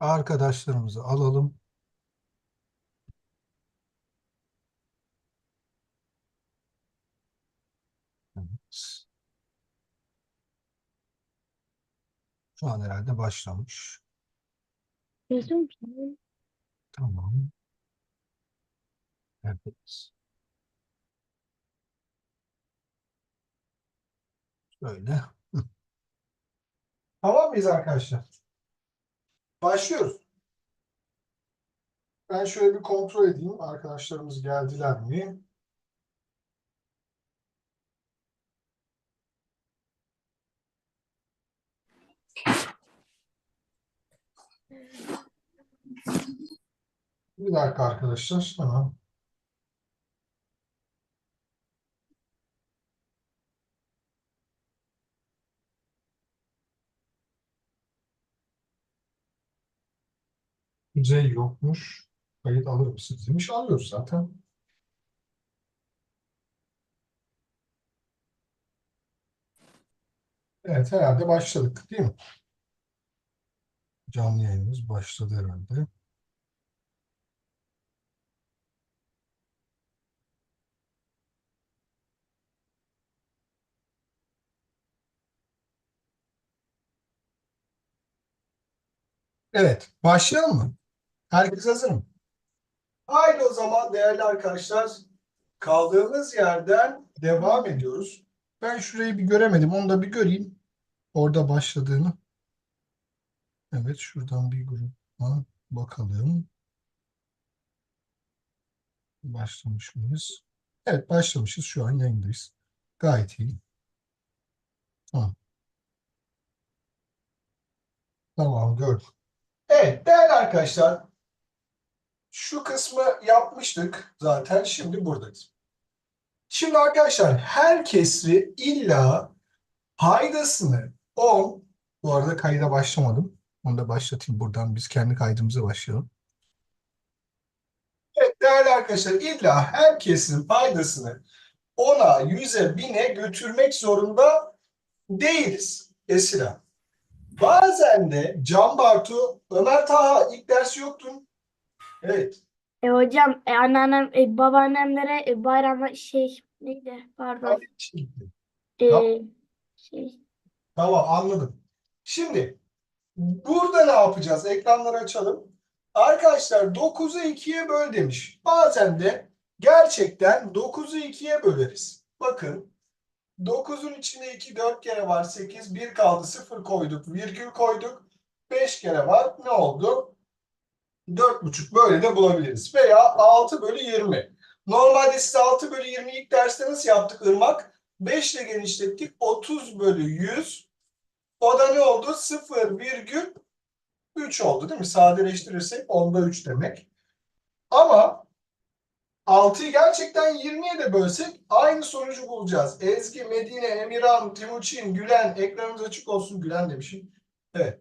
Arkadaşlarımızı alalım. Evet. Şu an herhalde başlamış. Tamam. Evet. Böyle. Tamam mıyız arkadaşlar? Başlıyoruz. Ben şöyle bir kontrol edeyim. Arkadaşlarımız geldiler mi? Bir dakika arkadaşlar. Tamam. Kuzey yokmuş. Kayıt alır mısınız demiş. Alıyoruz zaten. Evet herhalde başladık değil mi? Canlı yayınımız başladı herhalde. Evet, başlayalım mı? Herkes hazır mı? Haydi o zaman değerli arkadaşlar, kaldığımız yerden devam ediyoruz. Ben şurayı bir göremedim, onu da bir göreyim. Orada başladığını. Evet, şuradan bir gruba bakalım. Başlamış mıyız? Evet, başlamışız. Şu an yayındayız. Gayet iyi. Tamam. Tamam, gördüm. Evet, değerli arkadaşlar, şu kısmı yapmıştık zaten. Şimdi buradayız. Şimdi arkadaşlar her kesri illa paydasını 10 bu arada kayda başlamadım. Onu da başlatayım buradan. Biz kendi kaydımıza başlayalım. Evet değerli arkadaşlar illa her kesrin paydasını 10'a, 100'e, 1000'e götürmek zorunda değiliz. Esra. Bazen de Can Bartu, Ömer Taha ilk dersi yoktun. Evet. E hocam e, anneannem e, babaannemlere e, bayramda şey neydi pardon e, Tamam. şey Tamam anladım. Şimdi burada ne yapacağız? Ekranları açalım. Arkadaşlar 9'u 2'ye böl demiş. Bazen de gerçekten 9'u 2'ye böleriz. Bakın 9'un içinde 2 4 kere var 8 1 kaldı 0 koyduk virgül koyduk 5 kere var ne oldu? 4,5 böyle de bulabiliriz. Veya 6 bölü 20. Normalde siz 6 bölü 20 ilk derste nasıl yaptık Irmak? 5 ile genişlettik 30 bölü 100 o da ne oldu? 0 virgül 3 oldu değil mi? Sadeleştirirsek onda 3 demek. Ama 6'yı gerçekten 20'ye de bölsek aynı sonucu bulacağız. Ezgi, Medine, Emirhan, Timuçin, Gülen ekranımız açık olsun. Gülen demişim. Evet.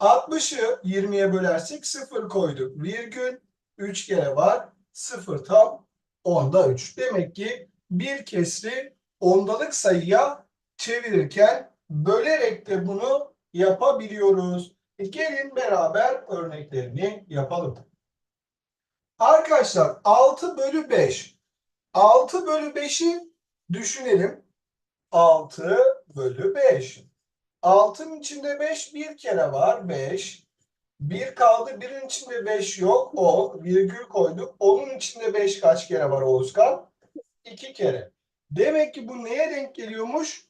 60'ı 20'ye bölersek 0 koyduk. Virgül 3 kere var. 0 tam onda 3. Demek ki bir kesri ondalık sayıya çevirirken bölerek de bunu yapabiliyoruz. E gelin beraber örneklerini yapalım. Arkadaşlar 6 bölü 5. 6 bölü 5'i düşünelim. 6 bölü 5. 6'nın içinde 5 bir kere var. 5. 1 kaldı. Birin içinde 5 yok. 10. Virgül koyduk. 10'un içinde 5 kaç kere var Oğuzkan? 2 kere. Demek ki bu neye denk geliyormuş?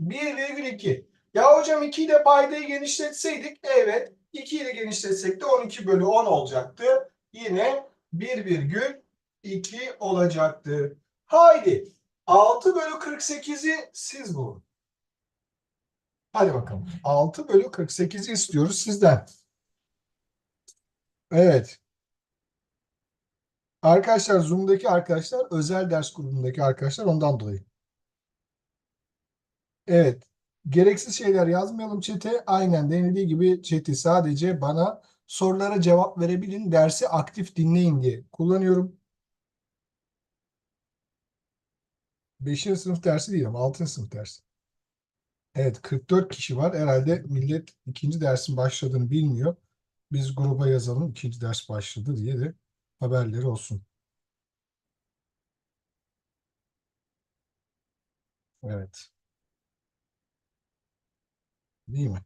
1,2. Ya hocam 2 ile paydayı genişletseydik evet 2 ile genişletsek de 12 bölü 10 olacaktı. Yine 1,2 olacaktı. Haydi 6 bölü 48'i siz bulun. Hadi bakalım. 6 bölü 48'i istiyoruz sizden. Evet. Arkadaşlar Zoom'daki arkadaşlar özel ders grubundaki arkadaşlar ondan dolayı. Evet. Gereksiz şeyler yazmayalım chat'e. Aynen denildiği gibi chat'i sadece bana sorulara cevap verebilin, dersi aktif dinleyin diye kullanıyorum. 5. sınıf dersi değil ama 6. sınıf dersi. Evet 44 kişi var. Herhalde millet ikinci dersin başladığını bilmiyor. Biz gruba yazalım ikinci ders başladı diye de haberleri olsun. Evet. Değil mi?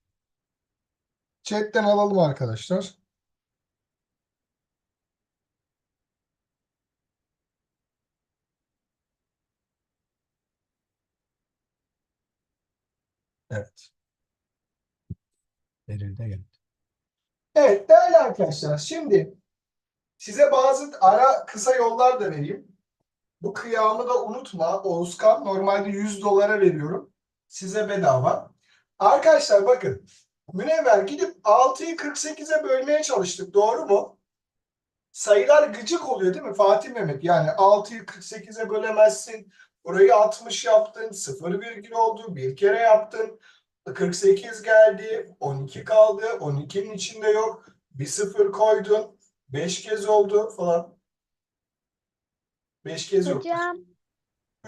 Chat'ten alalım arkadaşlar. Evet. Verildi geldi. Evet değerli arkadaşlar şimdi size bazı ara kısa yollar da vereyim. Bu kıyamı da unutma Oğuzkan. Normalde 100 dolara veriyorum. Size bedava. Arkadaşlar bakın. Münevver gidip 6'yı 48'e bölmeye çalıştık. Doğru mu? Sayılar gıcık oluyor değil mi Fatih Mehmet? Yani 6'yı 48'e bölemezsin. Burayı 60 yaptın. 0 virgül oldu. Bir kere yaptın. 48 geldi. 12 kaldı. 12'nin içinde yok. Bir sıfır koydun. 5 kez oldu falan. 5 kez yok. Hocam,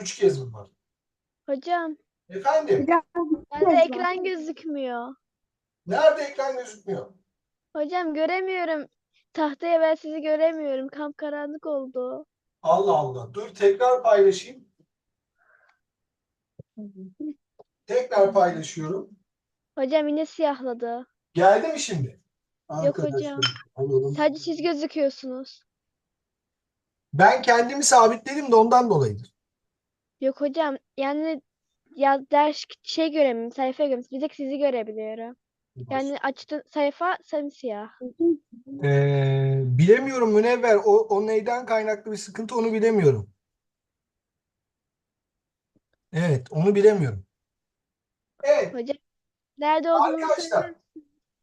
3 kez mi var? hocam. Efendim, Bende ekran gözükmüyor. nerede ekran gözükmüyor? Hocam göremiyorum. Tahtaya ben sizi göremiyorum. Kapkaranlık oldu. Allah Allah. Dur tekrar paylaşayım. Tekrar paylaşıyorum. Hocam yine siyahladı. Geldi mi şimdi? Yok hocam. Alalım. Sadece siz gözüküyorsunuz. Ben kendimi sabitledim de ondan dolayıdır. Yok hocam. Yani ya ders şey göremiyorum. Sayfa göremiyorum. Bir tek sizi görebiliyorum. Yani açtı sayfa simsiyah. Ee, bilemiyorum Münevver. O, o neyden kaynaklı bir sıkıntı onu bilemiyorum. Evet, onu bilemiyorum. Evet, Hocam nerede olduğunu Arkadaşlar, söyler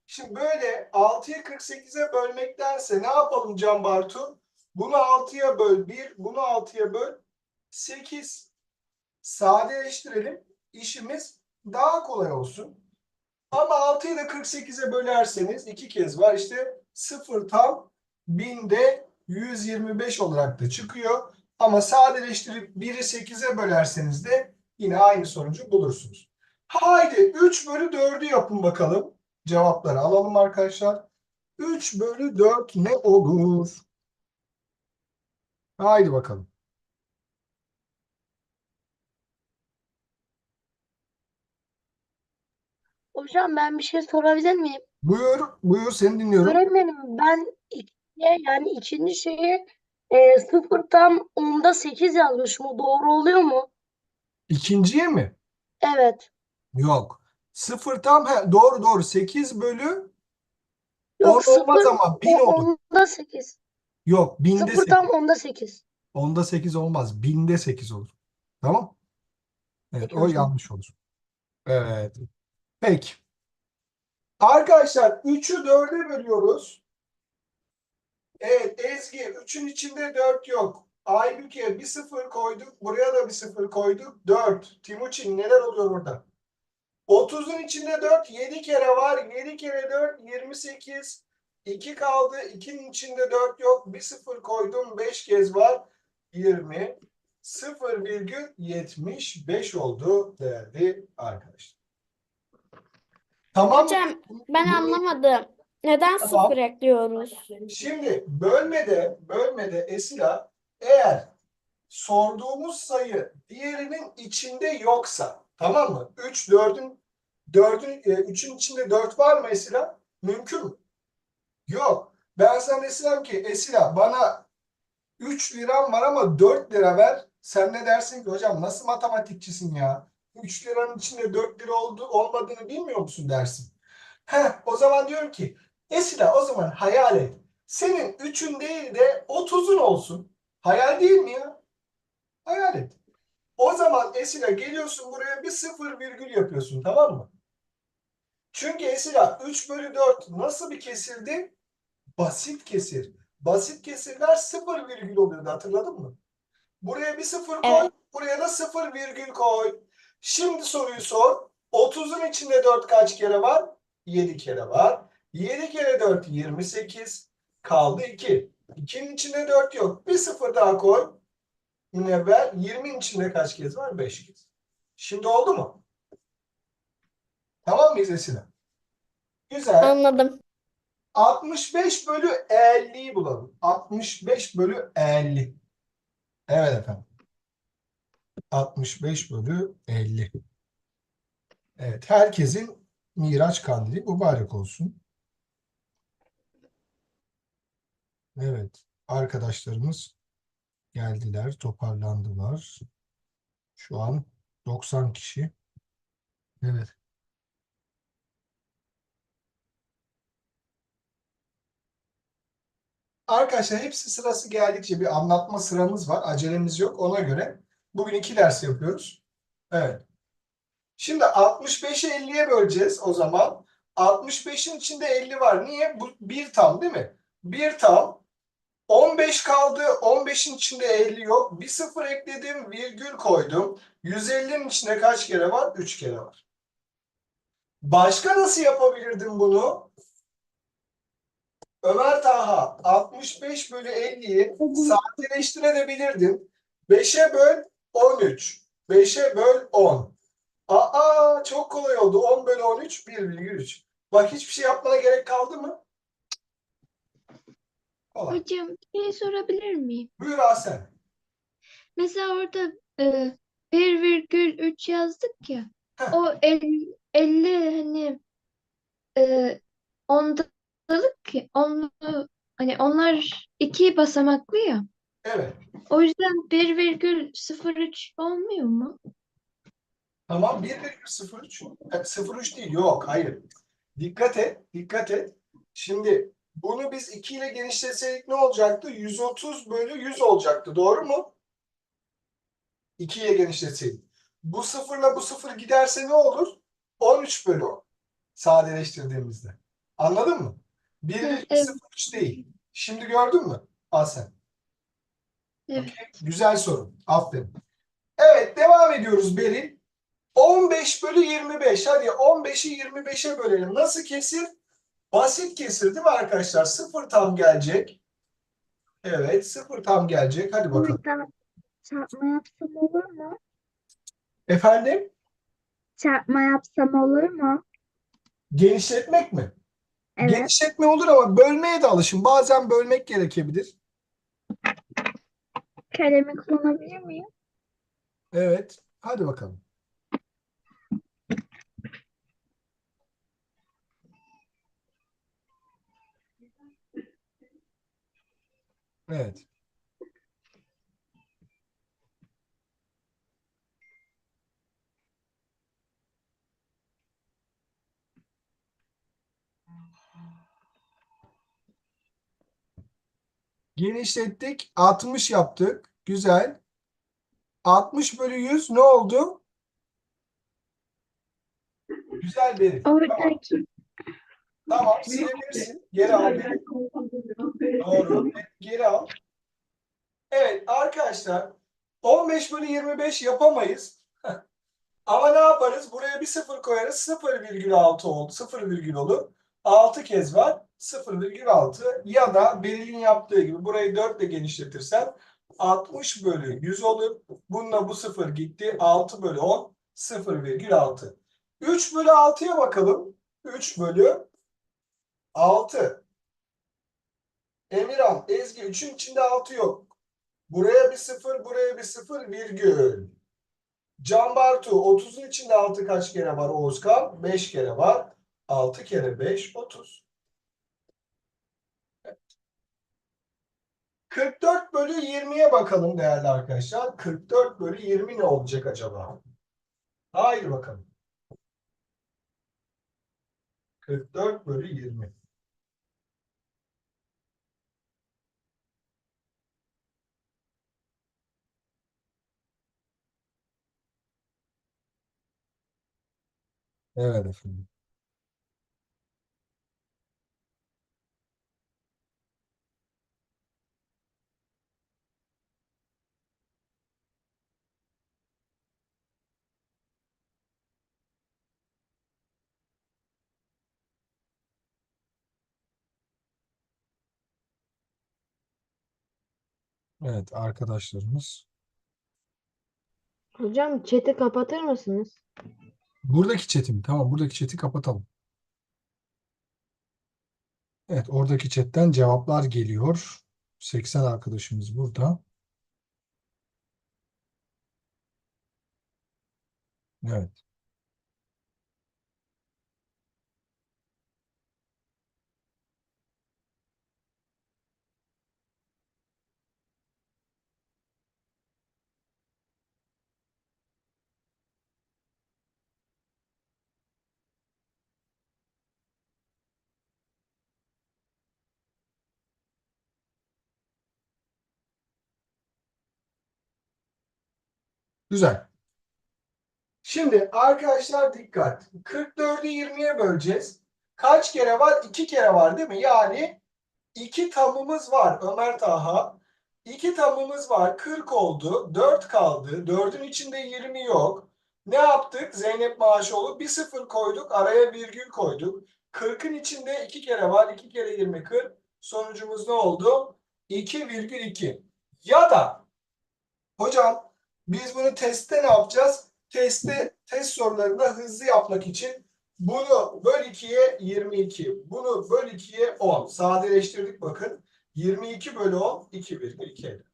Şimdi böyle 6'yı 48'e bölmektense ne yapalım Can Bartu? Bunu 6'ya böl 1, bunu 6'ya böl 8. Sadeleştirelim. İşimiz daha kolay olsun. Ama 6'yı da 48'e bölerseniz iki kez var. İşte 0 tam 1000'de 125 olarak da çıkıyor. Ama sadeleştirip 1'i 8'e bölerseniz de yine aynı sonucu bulursunuz. Haydi 3 bölü 4'ü yapın bakalım. Cevapları alalım arkadaşlar. 3 bölü 4 ne olur? Haydi bakalım. Hocam ben bir şey sorabilir miyim? Buyur, buyur seni dinliyorum. Öğretmenim ben ikiye yani ikinci şeyi e, sıfır tam onda 8 yazmışım. O doğru oluyor mu? İkinciye mi? Evet. Yok. 0 tam he, doğru doğru 8 bölü Yok 10 olmaz sıfır ama 1000 o- olur. onda 8. Yok binde Sıfır 8. tam onda 8. Onda 8 olmaz. Binde 8 olur. Tamam? Evet Peki o hocam. yanlış olur. Evet. Peki. Arkadaşlar 3'ü 4'e bölüyoruz. Evet Ezgi 3'ün içinde 4 yok. Aybüke bir sıfır koyduk. Buraya da bir sıfır koyduk. 4. Timuçin neler oluyor orada? 30'un içinde 4 7 kere var. 7 kere 4 28. 2 kaldı. 2'nin içinde 4 yok. Bir sıfır koydum. 5 kez var. 20. 0,75 oldu değerli arkadaşlar. Tamam? Hocam ben anlamadım. Neden Tamam. sıfır ekliyoruz? Şimdi bölmede bölmede Esila eğer sorduğumuz sayı diğerinin içinde yoksa tamam mı? 3 4'ün 4'ün 3'ün içinde 4 var mı Esila? Mümkün mü? Yok. Ben sana desem ki Esila bana 3 liram var ama 4 lira ver. Sen ne dersin ki hocam nasıl matematikçisin ya? 3 liranın içinde 4 lira oldu, olmadığını bilmiyor musun dersin. Heh, o zaman diyorum ki Esila o zaman hayal et. Senin 3'ün değil de 30'un olsun. Hayal değil mi ya? Hayal et. O zaman Esila geliyorsun buraya bir sıfır virgül yapıyorsun tamam mı? Çünkü Esila 3 bölü 4 nasıl bir kesirdi? Basit kesir. Basit kesirler sıfır virgül oluyordu hatırladın mı? Buraya bir sıfır koy, Evet. buraya da sıfır virgül koy. Şimdi soruyu sor. 30'un içinde 4 kaç kere var? 7 kere var. 7 kere 4 28. Kaldı 2. 2'nin içinde 4 yok. Bir sıfır daha koy. Münevver 20'nin içinde kaç kez var? 5 kez. Şimdi oldu mu? Tamam mıyız Esile? Güzel. Anladım. 65 bölü 50'yi bulalım. 65 bölü 50. Evet efendim. 65 bölü 50. Evet, herkesin Miraç kandili mübarek olsun. Evet, arkadaşlarımız geldiler, toparlandılar. Şu an 90 kişi. Evet. Arkadaşlar hepsi sırası geldikçe bir anlatma sıramız var. Acelemiz yok. Ona göre bugün iki ders yapıyoruz. Evet. Şimdi 65'i 50'ye böleceğiz o zaman. 65'in içinde 50 var. Niye? Bu bir tam değil mi? Bir tam. 15 kaldı. 15'in içinde 50 yok. Bir sıfır ekledim. Virgül koydum. 150'nin içinde kaç kere var? 3 kere var. Başka nasıl yapabilirdim bunu? Ömer Taha 65 bölü 50'yi sadeleştirebilirdim. 5'e böl 13. 5'e böl 10. Aa çok kolay oldu. 10 bölü 13 1,3. Bak hiçbir şey yapmana gerek kaldı mı? Kolay. Hocam bir şey sorabilir miyim? Buyur Ahsen. Mesela orada e, 1,3 yazdık ya. Heh. O 50, 50 hani e, ondalık ki onlu hani onlar iki basamaklı ya. Evet. O yüzden 1,03 olmuyor mu? Tamam 1,03. E, 03 değil. Yok hayır. Dikkat et. Dikkat et. Şimdi bunu biz 2 ile genişletseydik ne olacaktı? 130 bölü 100 olacaktı. Doğru mu? 2 ile genişletseydik. Bu sıfırla bu sıfır giderse ne olur? 13 bölü 10. Sadeleştirdiğimizde. Anladın mı? Hı, evet. 1,03 değil. Şimdi gördün mü? Asen. Evet. Güzel soru. Aferin. Evet devam ediyoruz Beril. 15 bölü 25. Hadi 15'i 25'e bölelim. Nasıl kesir? Basit kesir değil mi arkadaşlar? Sıfır tam gelecek. Evet sıfır tam gelecek. Hadi bakalım. Çarpma yapsam olur mu? Efendim? Çarpma yapsam olur mu? Genişletmek mi? Evet. Genişletme olur ama bölmeye de alışın. Bazen bölmek gerekebilir. Kalemi kullanabilir miyim? Evet. Hadi bakalım. Evet. Genişlettik. 60 yaptık. Güzel. 60 bölü 100 ne oldu? Güzel. Tamam. Oradaki Tamam silebilirsin. Geri al. Doğru. Geri al. Evet arkadaşlar 15 bölü 25 yapamayız. Ama ne yaparız? Buraya bir sıfır koyarız. 0,6 oldu. 0 virgül olur. 6 kez var. 0,6 ya da Beril'in yaptığı gibi burayı 4 ile genişletirsen 60 bölü 100 olur. Bununla bu 0 gitti. 6 bölü 10 0,6. 3 bölü 6'ya bakalım. 3 bölü 6. Emirhan, Ezgi 3'ün içinde 6 yok. Buraya bir 0, buraya bir 0 virgül. Can Bartu 30'un içinde 6 kaç kere var Oğuzkan? 5 kere var. 6 kere 5 30. Evet. 44 bölü 20'ye bakalım değerli arkadaşlar. 44 bölü 20 ne olacak acaba? Haydi bakalım. 44 bölü 20. Evet efendim. Evet arkadaşlarımız. Hocam chat'i kapatır mısınız? Buradaki chat'i mi? Tamam buradaki chat'i kapatalım. Evet oradaki chatten cevaplar geliyor. 80 arkadaşımız burada. Evet. Güzel. Şimdi arkadaşlar dikkat. 44'ü 20'ye böleceğiz. Kaç kere var? 2 kere var değil mi? Yani 2 tamımız var Ömer Taha. 2 tamımız var. 40 oldu. 4 kaldı. 4'ün içinde 20 yok. Ne yaptık? Zeynep Maaşoğlu bir sıfır koyduk. Araya virgül koyduk. 40'ın içinde 2 kere var. 2 kere 20 40. Sonucumuz ne oldu? 2,2. Ya da hocam biz bunu testte ne yapacağız? Testte test sorularında hızlı yapmak için bunu böl 2'ye 22. Bunu böl 2'ye 10. Sadeleştirdik bakın. 22 bölü 10 2,2 eder.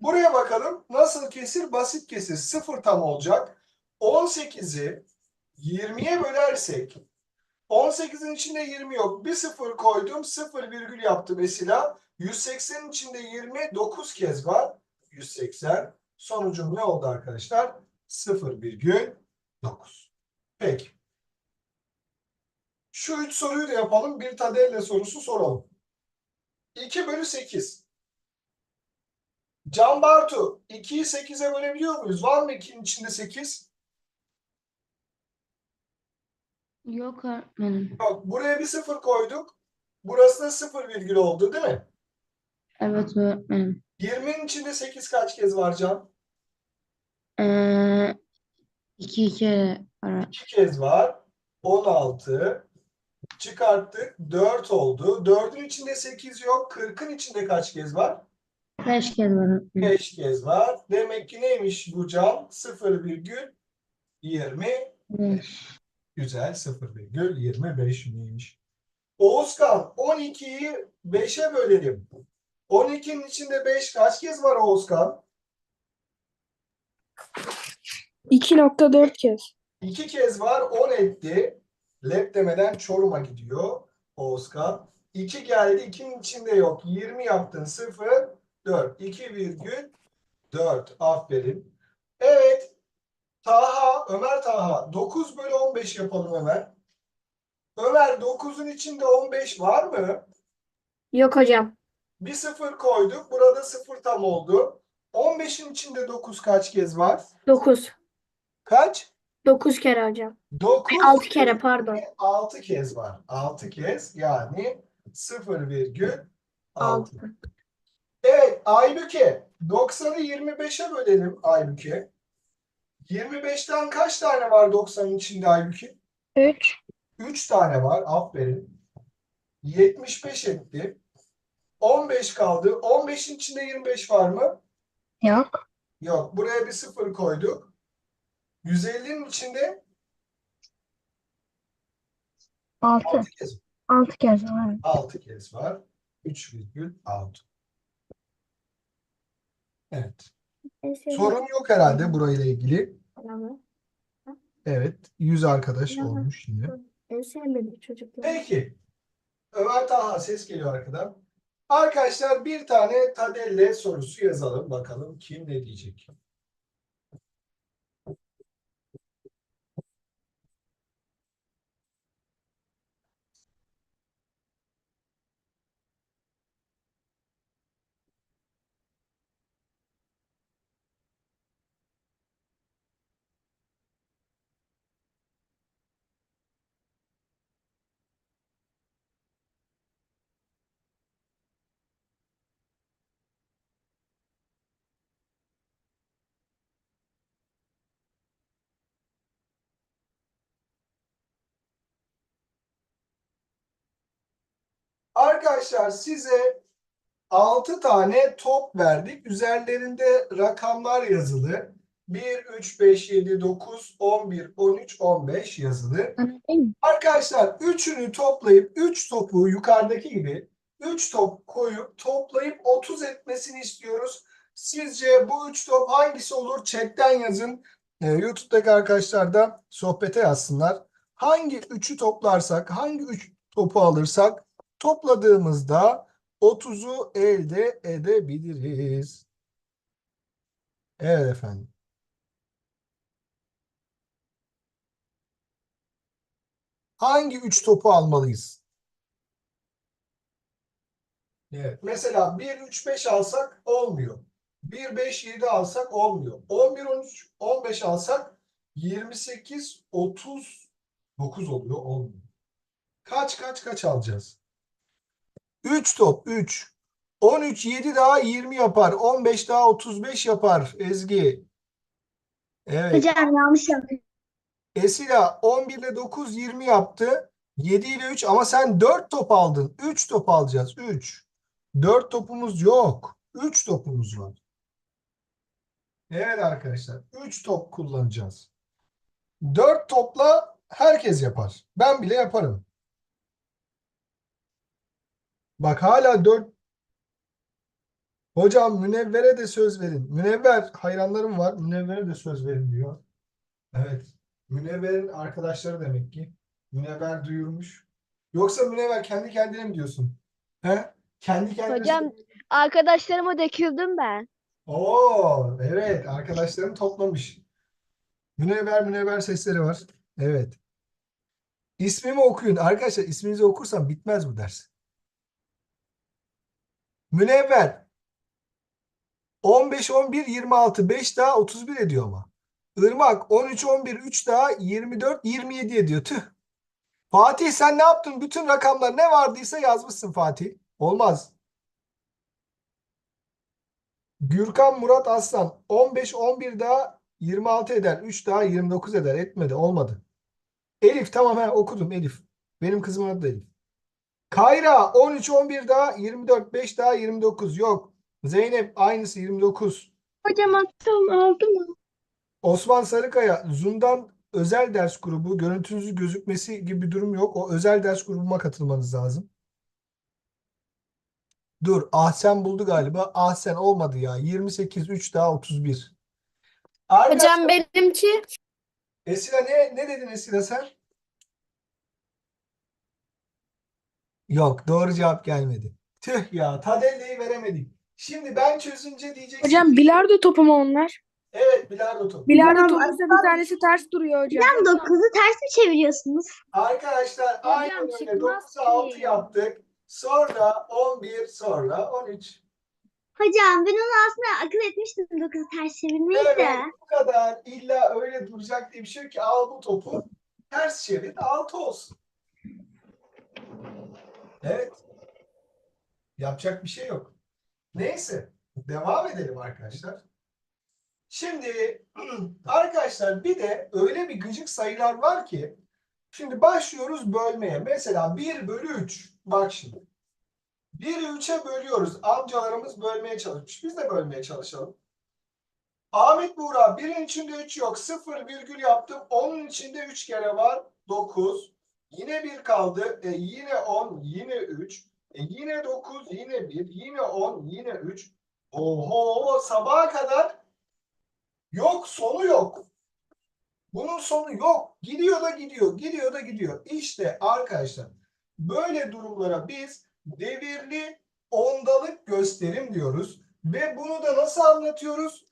Buraya bakalım. Nasıl kesir? Basit kesir. Sıfır tam olacak. 18'i 20'ye bölersek 18'in içinde 20 yok. Bir sıfır koydum. Sıfır virgül yaptım mesela. 180'in içinde 20 9 kez var. 180. Sonucum ne oldu arkadaşlar? 0,9. Peki. Şu üç soruyu da yapalım. Bir tadelle sorusu soralım. 2 bölü 8. Can Bartu 2'yi 8'e bölebiliyor muyuz? Var mı 2'nin içinde 8? Yok öğretmenim. Yok. Buraya bir sıfır koyduk. Burası da 0 virgül oldu değil mi? Evet öğretmenim. 20'nin içinde 8 kaç kez var Can? Ee, iki kere var. 2 kez var. 16. Çıkarttık. 4 oldu. 4'ün içinde 8 yok. 40'ın içinde kaç kez var? Beş kez var öğretmenim. 5 kez var. Demek ki neymiş bu? 0,20 Beş. Güzel 0,25'miş. Oğuzkan 12'yi 5'e bölelim. 12'nin içinde 5 kaç kez var Oğuzkan? 2.4 kez. 2 kez var 10 etti. Lep demeden Çorum'a gidiyor Oğuzkan. 2 geldi 2'nin içinde yok. 20 yaptın 0 4 2,4 aferin. Evet Taha Ömer Taha 9 bölü 15 yapalım Ömer. Ömer 9'un içinde 15 var mı? Yok hocam. Bir sıfır koyduk. Burada sıfır tam oldu. 15'in içinde 9 kaç kez var? 9. Kaç? 9 kere hocam. 9 6 kere pardon. 6 kez var. 6 kez yani 0,6. 6. Evet Aybüke 90'ı 25'e bölelim Aybüke. 25'ten kaç tane var 90'ın içinde Aybüke? 3. 3 tane var. Aferin. 75 etti. 15 kaldı. 15'in içinde 25 var mı? Yok. Yok. Buraya bir sıfır koyduk. 150'nin içinde 6. 6 kez, 6 kez var. 6 kez var. 3,6. Evet. Sorun yok herhalde burayla ilgili. Evet. 100 arkadaş olmuş yine. En sevmediğim çocuklar. Peki. Ömer Taha ses geliyor arkadan. Arkadaşlar bir tane Tadelle sorusu yazalım. Bakalım kim ne diyecek. Arkadaşlar size 6 tane top verdik. Üzerlerinde rakamlar yazılı. 1, 3, 5, 7, 9, 11, 13, 15 yazılı. Arkadaşlar üçünü toplayıp 3 topu yukarıdaki gibi 3 top koyup toplayıp 30 etmesini istiyoruz. Sizce bu 3 top hangisi olur? Chatten yazın. Ee, YouTube'daki arkadaşlar da sohbete yazsınlar. Hangi 3'ü toplarsak, hangi 3 topu alırsak topladığımızda 30'u elde edebiliriz. Evet efendim. Hangi 3 topu almalıyız? Evet. Mesela 1, 3, 5 alsak olmuyor. 1, 5, 7 alsak olmuyor. 11, 13, 15 alsak 28, 39 oluyor. Olmuyor. Kaç kaç kaç alacağız? 3 top 3. 13, 7 daha 20 yapar. 15 daha 35 yapar Ezgi. Evet. Hocam yanlış yaptım. Esila 11 ile 9 20 yaptı. 7 ile 3 ama sen 4 top aldın. 3 top alacağız. 3. 4 topumuz yok. 3 topumuz var. Evet arkadaşlar. 3 top kullanacağız. 4 topla herkes yapar. Ben bile yaparım. Bak hala 4 Hocam Münevver'e de söz verin. Münevver hayranlarım var. Münevver'e de söz verin diyor. Evet. Münevver'in arkadaşları demek ki. Münevver duyurmuş. Yoksa Münevver kendi kendine mi diyorsun? He? Kendi kendine Hocam arkadaşlarıma döküldüm ben. Oo, evet. Arkadaşlarım toplamış. Münevver Münevver sesleri var. Evet. İsmimi okuyun. Arkadaşlar isminizi okursam bitmez bu ders. Münevver 15 11 26 5 daha 31 ediyor ama. Irmak 13 11 3 daha 24 27 ediyor. Tüh. Fatih sen ne yaptın? Bütün rakamlar ne vardıysa yazmışsın Fatih. Olmaz. Gürkan Murat Aslan 15 11 daha 26 eder. 3 daha 29 eder. Etmedi. Olmadı. Elif tamam he okudum Elif. Benim kızımın adı da Elif. Kayra 13 11 daha 24 5 daha 29 yok. Zeynep aynısı 29. Hocam attım oldu mu? Osman Sarıkaya Zoom'dan özel ders grubu görüntünüzü gözükmesi gibi bir durum yok. O özel ders grubuma katılmanız lazım. Dur Ahsen buldu galiba. Ahsen olmadı ya. 28 3 daha 31. Arkadaşlar, Hocam benimki Esila ne ne dedin Esila sen? Yok doğru cevap gelmedi. Tüh ya Tadelle'yi veremedik. Şimdi ben çözünce diyeceksin. Hocam bilardo topu mu onlar? Evet bilardo topu. Bilardo topu ise bir tanesi ters duruyor hocam. dokuzu ters mi çeviriyorsunuz? Arkadaşlar aynen öyle. çıkmaz 9'a 6 ki. yaptık. Sonra 11 sonra 13. Hocam ben onu aslında akıl etmiştim dokuzu ters çevirmeyi Evet de. bu kadar illa öyle duracak diye bir şey yok ki al bu topu ters çevir 6 olsun. Evet. Yapacak bir şey yok. Neyse devam edelim arkadaşlar. Şimdi arkadaşlar bir de öyle bir gıcık sayılar var ki şimdi başlıyoruz bölmeye. Mesela 1 bölü 3. Bak şimdi. 1'i 3'e bölüyoruz. Amcalarımız bölmeye çalışmış. Biz de bölmeye çalışalım. Ahmet Buğra birin içinde 3 yok. 0 virgül yaptım. Onun içinde 3 kere var. 9. Yine 1 kaldı. E, yine 10. Yine 3. E, yine 9. Yine 1. Yine 10. Yine 3. Oho sabaha kadar yok sonu yok. Bunun sonu yok. Gidiyor da gidiyor. Gidiyor da gidiyor. İşte arkadaşlar böyle durumlara biz devirli ondalık gösterim diyoruz. Ve bunu da nasıl anlatıyoruz?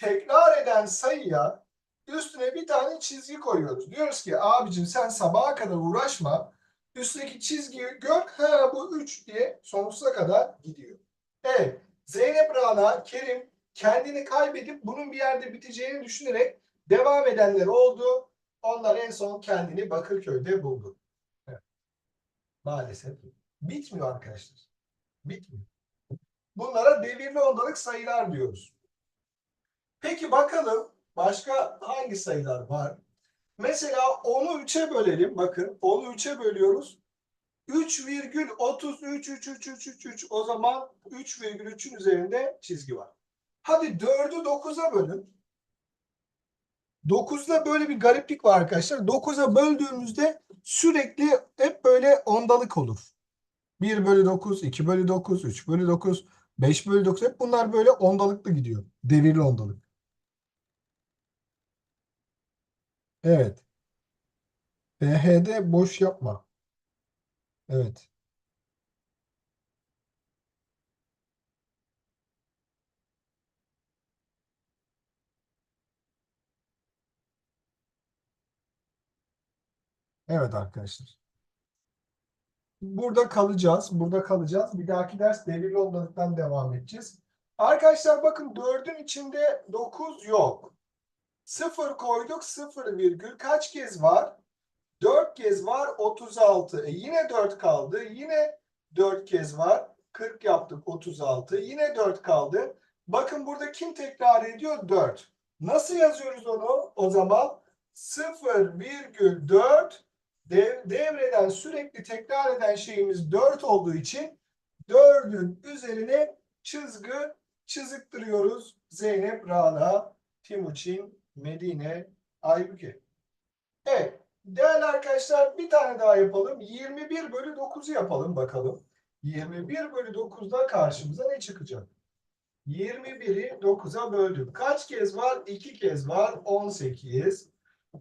tekrar eden sayıya üstüne bir tane çizgi koyuyoruz. Diyoruz ki abicim sen sabaha kadar uğraşma. Üstteki çizgiyi gör. Ha bu 3 diye sonsuza kadar gidiyor. Evet. Zeynep Rana, Kerim kendini kaybedip bunun bir yerde biteceğini düşünerek devam edenler oldu. Onlar en son kendini Bakırköy'de buldu. Evet. Maalesef. Bitmiyor arkadaşlar. Bitmiyor. Bunlara devirli ondalık sayılar diyoruz. Peki bakalım başka hangi sayılar var? Mesela 10'u 3'e bölelim. Bakın 10'u 3'e bölüyoruz. 3,33 3 3 3 3 3 o zaman 3,3'ün üzerinde çizgi var. Hadi 4'ü 9'a bölün. 9'da böyle bir gariplik var arkadaşlar. 9'a böldüğümüzde sürekli hep böyle ondalık olur. 1 bölü 9, 2 bölü 9, 3 bölü 9, 5 bölü 9 hep bunlar böyle ondalıklı gidiyor. Devirli ondalık. Evet. BH'de boş yapma. Evet. Evet arkadaşlar. Burada kalacağız. Burada kalacağız. Bir dahaki ders devirli ondalıktan devam edeceğiz. Arkadaşlar bakın 4'ün içinde 9 yok. 0 koyduk 0 virgül kaç kez var? 4 kez var 36. E yine 4 kaldı. Yine 4 kez var. 40 yaptık 36. Yine 4 kaldı. Bakın burada kim tekrar ediyor? 4. Nasıl yazıyoruz onu? O zaman 0,4 dev, devreden sürekli tekrar eden şeyimiz 4 olduğu için 4'ün üzerine çizgi çiziktiriyoruz. Zeynep, Rana, Timuçin, Medine, Aybüke. Evet. Değerli arkadaşlar bir tane daha yapalım. 21 bölü 9'u yapalım bakalım. 21 bölü 9'da karşımıza ne çıkacak? 21'i 9'a böldüm. Kaç kez var? 2 kez var. 18.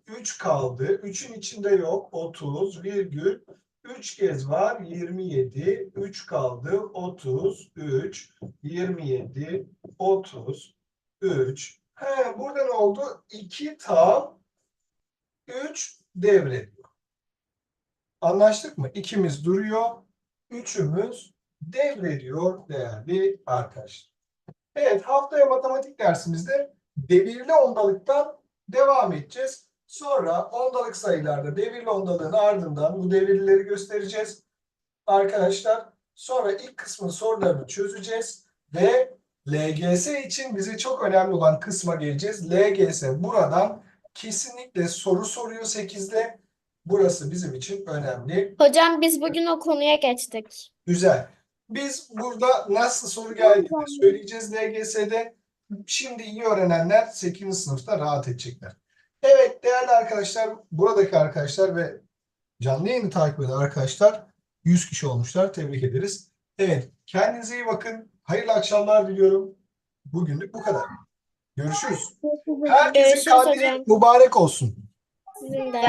3 kaldı. 3'ün içinde yok. 30 virgül. 3 kez var. 27. 3 kaldı. 33. 27. 33. He, burada ne oldu? 2 tam 3 devrediyor. Anlaştık mı? İkimiz duruyor. Üçümüz devrediyor değerli arkadaşlar. Evet haftaya matematik dersimizde devirli ondalıktan devam edeceğiz. Sonra ondalık sayılarda devirli ondalığın ardından bu devirlileri göstereceğiz. Arkadaşlar sonra ilk kısmın sorularını çözeceğiz ve LGS için bize çok önemli olan kısma geleceğiz. LGS buradan kesinlikle soru soruyor 8'de. Burası bizim için önemli. Hocam biz bugün o konuya geçtik. Güzel. Biz burada nasıl soru geldiğini söyleyeceğiz LGS'de. Şimdi iyi öğrenenler 8. sınıfta rahat edecekler. Evet değerli arkadaşlar, buradaki arkadaşlar ve canlı yayını takip eden arkadaşlar 100 kişi olmuşlar. Tebrik ederiz. Evet, kendinize iyi bakın. Hayırlı akşamlar diliyorum. Bugünlük bu kadar. Görüşürüz. Herkesin Görüşürüz hocam. mübarek olsun. Sizin de.